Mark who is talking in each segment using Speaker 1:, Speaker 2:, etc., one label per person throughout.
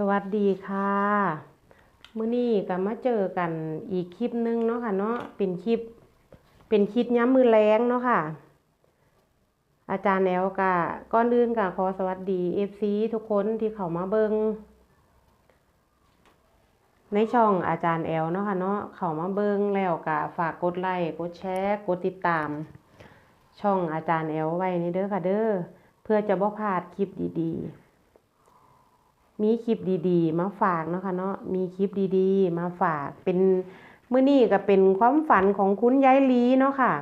Speaker 1: สวัสดีค่ะมื้อนี้ก็มาเจอกันอีกคลิปหนึงเนาะค่ะเนาะเป็นคลิป เป็นคลิปย้ำมือแรงเนาะค่ะ อาจารย์แนวกะก่อนอื่นกะขอสวัสดี FC ทุกคนที่เข้ามาเบิงในช่องอาจารย์แอลเนาะค่ะเนาะเข้ามาเบิงแล้วกะฝากกดไลค์กดแชร์กดติดตาม ช่องอาจารย์แอลไว้นี่เด้อค่ะเด้อเพื่อจะบ่พลาดคลิปดีๆ มีคลิปดีๆ มาฝากเนาะค่ะเนาะมีคลิปดีๆ มาฝากเป็นมื้อนี้ก็เป็นความฝันของคุณยายลีเนาะค่ะ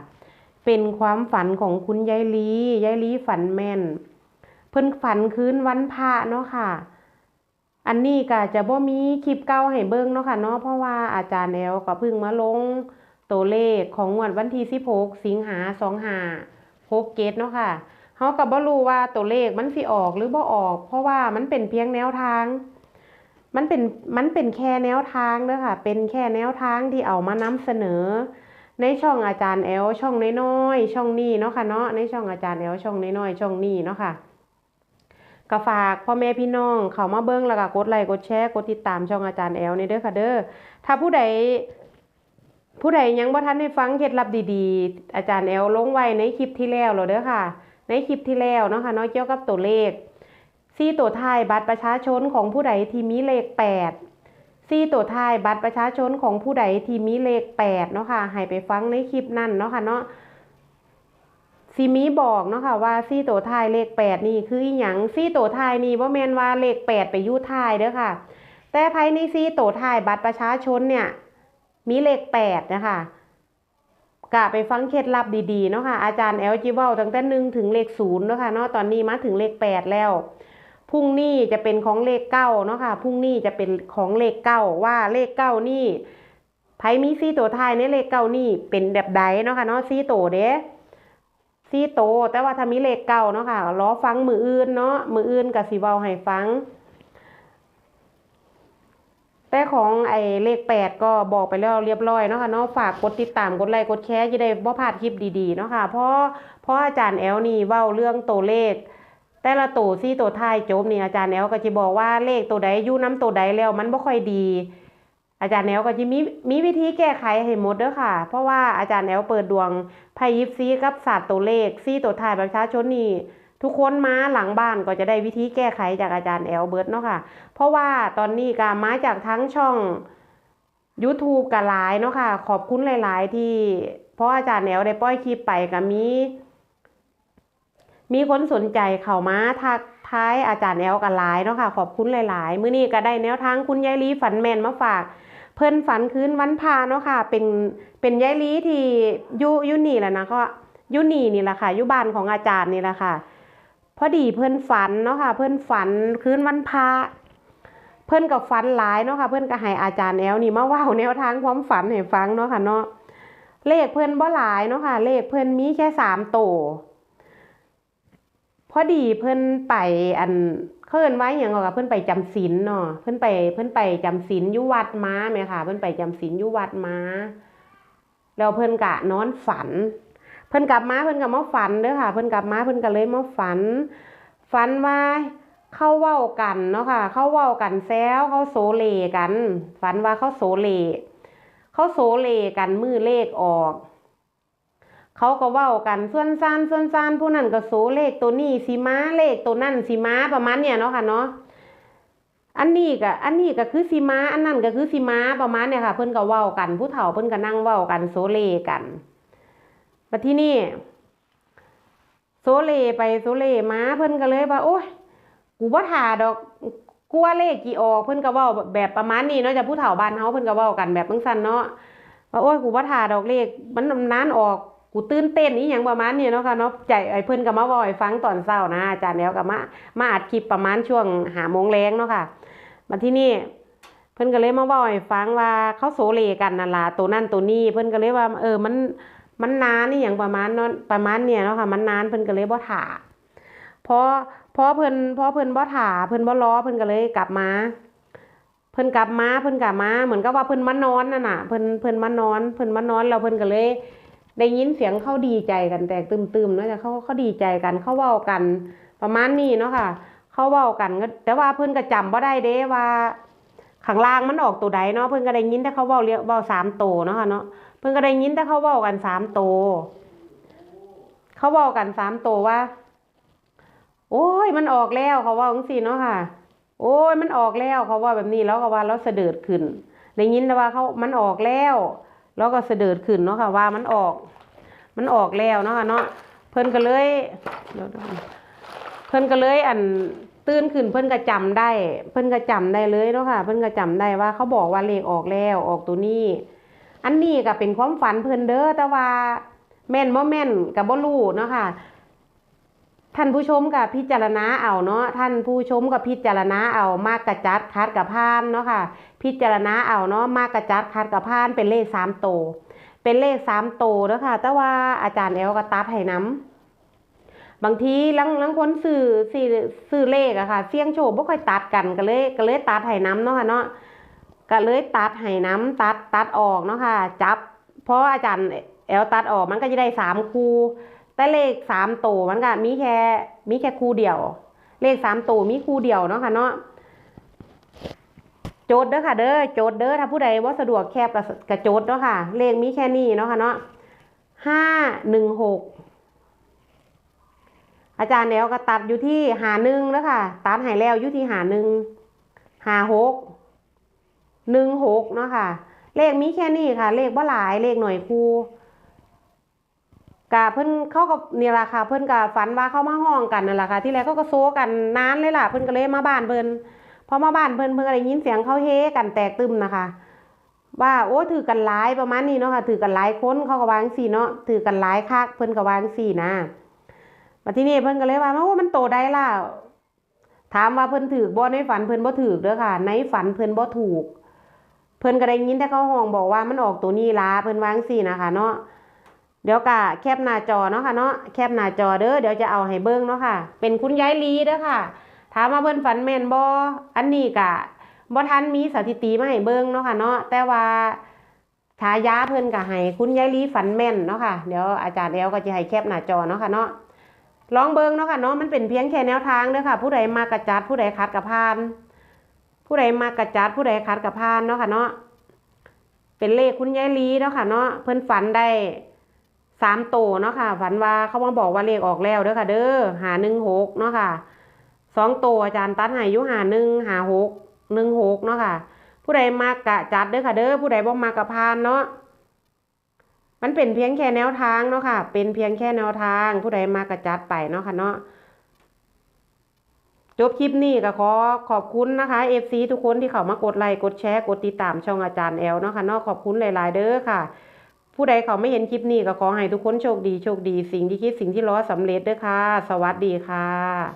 Speaker 1: เป็นความฝันของคุณยายลียายลีฝันแม่น เพิ่นฝันคืนวันพระเนาะค่ะ อันนี้ก็จะบ่มีคลิปเก่าให้เบิ่งเนาะค่ะเนาะเพราะว่าอาจารย์แอลก็เพิ่งมาลงตัวเลขของงวดวันที่16สิงหา2567เนาะค่ะ เฮาก็บ่รู้ว่าตัวเลขมันสิออกหรือบ่ออก เพราะว่ามันเป็นเพียงแนวทาง มันเป็นมันเป็นแค่แนวทางเด้อค่ะ เป็นแค่แนวทางที่เอามานำเสนอ ในช่องอาจารย์แอลช่องน้อยๆช่องนี้เนาะค่ะเนาะในช่องอาจารย์แอลช่องน้อยๆช่องนี้เนาะค่ะก็ฝากพ่อแม่พี่น้องเข้ามาเบิ่งแล้วก็กดไลค์กดแชร์กดติดตามช่องอาจารย์แอลนี่เด้อค่ะเด้อถ้าผู้ใดผู้ใดยังบ่ทันได้ฟังเคล็ดลับดีๆ อาจารย์แอลลงไว้ในคลิปที่แล้วแล้วเด้อค่ะ ในคลิปที่แล้วเนาะค่ะเนาะเกี่ยวกับตัวเลขซี่ตัวท้ายบัตรประชาชนของผู้ใดที่มีเลขแปดซี่ตัวท้ายบัตรประชาชนของผู้ใดที่มีเลขแปดเนาะค่ะให้ไปฟังในคลิปนั่นเนาะค่ะเนาะซีมีบอกเนาะค่ะว่าซี่ตัวท้ายเลขแปดนี่คืออหยังซี่ตัวท้ายนี่ว่าแมนว่าเลขแปดไปยู่ท้ายเด้อค่ะ แต่ภายในซี่ตัวท้ายบัตรประชาชนเนี่ยมีเลขแปดนะคะ กะไปฟังเคล็ดลับดีๆเนาะค่ะอาจารย์แอลจีเวลตั้งแต่หนึ่งถึงเลขศูนย์เนาะค่ะเนาะตอนนี้มาถึงเลขแปดแล้วพรุ่งนี้จะเป็นของเลขเก้าเนาะค่ะพรุ่งนี้จะเป็นของเลขเก้าว่าเลขเก้านี่ไพ่มีซี่ตัวท้ายในเลขเก้านี่เป็นแบบใดเนาะค่ะเนาะซี่โตเด้ซี่โตแต่ว่าถ้ามีเลขเก้าเนาะค่ะรอฟังมืออื่นเนาะมืออื่นกับสีเวาให้ฟัง แต่ของไอ้เลขแปดก็บอกไปแล้วเรียบร้อยเนาะค่ะเนาะฝากกดติดตามกดไลค์กดแชร์จะได้บ่พลาดคลิปดีๆเนาะค่ะเพราะเพราะอาจารย์แอลนี่เว้าเรื่องตัวเลข แต่ละตัวซี่ตัวท้ายจบนี่อาจารย์แอลก็จะบอกว่าเลขตัวใดอยู่น้ำตัวใดแล้วมันบ่ค่อยดี อาจารย์แอลก็จะมีมีวิธีแก้ไขให้หมดเด้อค่ะ เพราะว่าอาจารย์แอลเปิดดวงไพ่ยิปซีกับศาสตร์ตัวเลขซี่ตัวท้ายประชาชนนี่ ทุกคนมาหลังบ้านก็จะได้วิธีแก้ไขจากอาจารย์แอลเบิร์ตเนาะค่ะ เพราะว่าตอนนี้ก็มาจากทั้งช่อง YouTube กับหลายเนาะค่ะ ขอบคุณหลาย ๆ ที่ เพราะอาจารย์แอลได้ปล่อยคลิปไปก็มีมีคนสนใจเข้ามาทักท้ายอาจารย์แอลกับหลายเนาะค่ะ ขอบคุณหลาย ๆ มื้อนี้ก็ได้แนวทางคุณยายลีฝันแมนมาฝาก เพิ่นฝันคืนวันพาเนาะค่ะ เป็นเป็นยายลีที่ยู่อยู่นี่แหละนะก็ยู่นี่นี่แหละค่ะยู่บ้านของอาจารย์นี่แหละค่ะ พอดีเพิ่อนฝันเนาะค่ะ เพิ่อนฝันคืนวันพระเพิ่อนกับฝันหลายเนาะค่ะ เพิ่อนก็ให้อาจารย์แอลนี่มาว้าแนวทางความฝันให้ฟังเนาะค่ะเนาะเลขเพิ่อนบ่หลายเนาะค่ะ เลขเพิ่อนมีแค่สามโตวพอดีเพิ่อนไปอันเขาเอิ้นไว้หยังก็เพิ่อนไปจำศีลเนาะเพิ่อนไปเพิ่อนไปจำศีลอยู่วัดม้าแม่ค่ะ เพิ่อนไปจำศีลอยู่วัดม้าแล้วเพิ่อนกะนอนฝัน พิ่นกลับมาเพิ่นก็มาฝันเด้อค่ะ เพิ่นกลับมาเพิ่นก็เลยมาฝัน ฝันว่าเข้าเว้ากันเนาะค่ะ เข้าเว้ากันแซวเข้าโซเลกัน ฝันว่าเข้าโซเลเข้าโซเลกันมือเลขออก เขาก็เว้ากันส่วนซานส่วนซานผู้นั้นก็โซเลขตัวนี้สิมาเลขตัวนั่นสิมาประมาณเนี่ยเนาะค่ะเนาะอันนี้ก็อันนี้ก็คือสิมาอันนั้นก็คือสิมาประมาณเนี่ยค่ะ เพิ่นก็เว้ากันผู้เฒ่าเพิ่นก็นั่งเว้ากันโซเลกัน มาที่นี่โซเลไปโซเลมาเพิ่นก็เลยว่าโอ้ยกูบ่าถ่าดอกกลัวเลขกี่ออกเพิ่นก็เว้าแบบประมาณนี้เนาะจะผู้เฒ่าบ้านเฮาเพิ่นก็เว้ากันแบบจังซั่นเนาะว่าโอ้ยกูบ่าถ่าดอกเลขมันนานออกกูตื่นเต้นอีหยังประมาณนี้เนาะค่ะเนาะใจไอ้เพิ่อนก็มาเว้าให้ฟังตอนเช้านะอาจารย์แล้วก็มามาอัดคลิปประมาณช่วง5โมงแลงเนาะค่ะมาที่นี่เพิ่อนก็เลยมาเว้าให้ฟังว่าเขาโซเลกันนั่นล่ะตัวนั่นตัวนี้เพิ่อนก็เลยว่าเออมัน มันนานนี่อย่างประมาณนั้นประมาณเนี่ยเนาะค่ะ มันนานเพิ่นก็เลยบ่ถ่าพราะเพราะเพิ่นพราะเพิ่นบ่ถ่าเพิ่นบ่รอเพิ่นก็เลยกลับมา เพิ่นกลับมาเพิ่นกลับมาเหมือนกับว่าเพิ่นมานอนนั่นน่ะเพิ่นเพิ่นมานอนเพิ่นมานอนแล้วเพิ่นก็เลย ได้ยินเสียงเขาดีใจกันแตกตึมๆเนาะจ้ะเขาเขาดีใจกันเขาเว้ากัน ประมาณนี้เนาะค่ะ เขาเว้ากันก็แต่ว่าเพิ่นก็จำบ่ได้เด้ว่าข้างล่างมันออกตัวใดเนาะเพิ่นก็ได้ยินแต่เขาเว้าเรียกเว้าสามโตเนาะค่ะเนาะ พิ่นก็ได้ยินแต่เขาเว้ากันสามโต เขาเว้ากันสามโตว่า โอ้ยมันออกแล้วเขาว่าจังซีเนาะค่ะ โอ้ยมันออกแล้วเขาว่าแบบนี้แล้วก็ว่าเราเสด็จขึ้นได้ยินแต่ว่าเขามันออกแล้ว แล้วก็เสด็จขึ้นเนาะค่ะ ว่ามันออก มันออกแล้วเนาะค่ะเนาะเพิ่นก็เลยเดี๋ยวๆเพิ่นก็เลยอันตื่นขึ้นเพิ่นก็จำได้ เพิ่นก็จำได้เลยเนาะค่ะ เพิ่นก็จำได้ว่าเขาบอกว่าเลขออกแล้วออกตัวนี้ อันนี้ก็เป็นความฝันเพิ่นเด้อแต่ว่าแม่นบ่แม่นก็บ่รู้เนาะค่ะ ท่านผู้ชมกับพิจารณาเอาเนาะท่านผู้ชมกับพิจารณาเอามากกระจัดคัดกับพานเนาะค่ะ พิจารณาเอาเนาะมากกระจัดคัดกับพานเป็นเลขสามโต เป็นเลขสามโตเด้อค่ะ แต่ว่าอาจารย์แอลก็ตัดให้น้ำบางทีลังลังคนซื้อซื้อซื้อเลขอะค่ะเสี่ยงโชคบ่ค่อยตัดกันก็เลยก็เลยตัดให้น้ำเนาะค่ะเนาะ ก็เลยตัดให้น้ำตัดตัดออกเนาะค่ะ จับ เพราะอาจารย์แอลตัดออกมันก็จะได้สามคูแต่เลขสามตัวมันก็มีแค่มีแค่คูเดียว เลขสามตัวมีคูเดียวเนาะค่ะเนาะโจทย์เด้อค่ะเด้อโจทย์เด้อถ้าผู้ใดว่าสะดวกแคบกับกับโจทย์เนาะค่ะ เลขมีแค่นี้เนาะค่ะเนาะห้าหนึ่งหกอาจารย์แล้วก็ตัดอยู่ที่หาหนึ่งแล้วค่ะ ตัดหายแล้วอยู่ที่หาหนึ่งหาหก หนึ่งหกเนาะค่ะ เลขมีแค่นี้ค่ะ เลขว่หลายเลขหน่อยครูกะเพิ่นเข้าก็นี่ล่ะค่ะเพิ่นก็ฝันว่าเข้ามาห้องกันนั่นแหละค่ะที่แรกเขาก็โซกันนานเลยล่ะเพิ่นก็เลยมาบ้านเพิ่นพอมาบ้านเพิ่นเพิ่นก็ได้ยินเสียงเขาเฮกันแตกตึมนะคะ ว่าโอ้ถือกันหลายประมาณนี้เนาะค่ะถือกันหลายคนเขาก็วางสี่เนาะถือกันหลายคักเพิ่นก็วางสี่นะมาที่นี่เพิ่นก็เลยว่าโอ้มันโตได้ล่ะถามว่าเพิ่นถือบ่ในฝันเพิ่นบ่ถือเด้อค่ะ ในฝันเพิ่นบ่ถูก พิ่นก็ได้ยินแต่เขาห้องบอกว่ามันออกตัวนี้ล่ะเพิ่นวางสี่นะคะเนาะเดี๋ยวกะแคปหน้าจอเนาะค่ะเนาะแคปหน้าจอเด้อเดี๋ยวจะเอาให้เบิ่งเนาะค่ะ เป็นคุณยายลีเด้อค่ะ ถามว่าเพิ่นฝันแม่นบ่อันนี้กะบ่ทันมีสถิติมาให้เบิ่งเนาะค่ะเนาะแต่ว่าฉายาเพิ่นก็ให้คุณยายลีฝันแม่นเนาะค่ะเดี๋ยวอาจารย์เอลก็จะให้แคปหน้าจอเนาะค่ะเนาะลองเบิ่งเนาะค่ะเนาะมันเป็นเพียงแค่แนวทางเด้อค่ะ ผู้ใดมากระจัดผู้ใดคัดกระพาน ผู้ใดมากระจัดผู้ใดคัดกระพานเนาะค่ะเนาะเป็นเลขคุณยายลีเนาะค่ะเนาะเพิ่นฝันได้สามโตเนาะค่ะ ฝันว่าเขามาบอกว่าเลขออกแล้วเด้อค่ะ เด้อหาหนึ่งหกเนาะค่ะสองโตอาจารย์ตัดให้อยุหาหนึ่งหาหกหนึ่งหกเนาะค่ะ ผู้ใดมากกะจัดเด้อค่ะเด้อผู้ใดบ่มากกะพานเนาะมันเป็นเพียงแค่แนวทางเนาะค่ะ เป็นเพียงแค่แนวทาง ผู้ใดมากกะจัดไปเนาะค่ะเนาะ จบคลิปนี้ก็ขอขอบคุณนะคะ FC ทุกคนที่เข้ามากดไลค์กดแชร์กดติดตามช่องอาจารย์แอลเนาะค่ะเนาะขอบคุณหลาย ๆ เด้อค่ะ ผู้ใดเขาไม่เห็นคลิปนี้ก็ขอให้ทุกคนโชคดีโชคดีสิ่งที่คิดสิ่งที่รอสำเร็จเด้อค่ะ สวัสดีค่ะ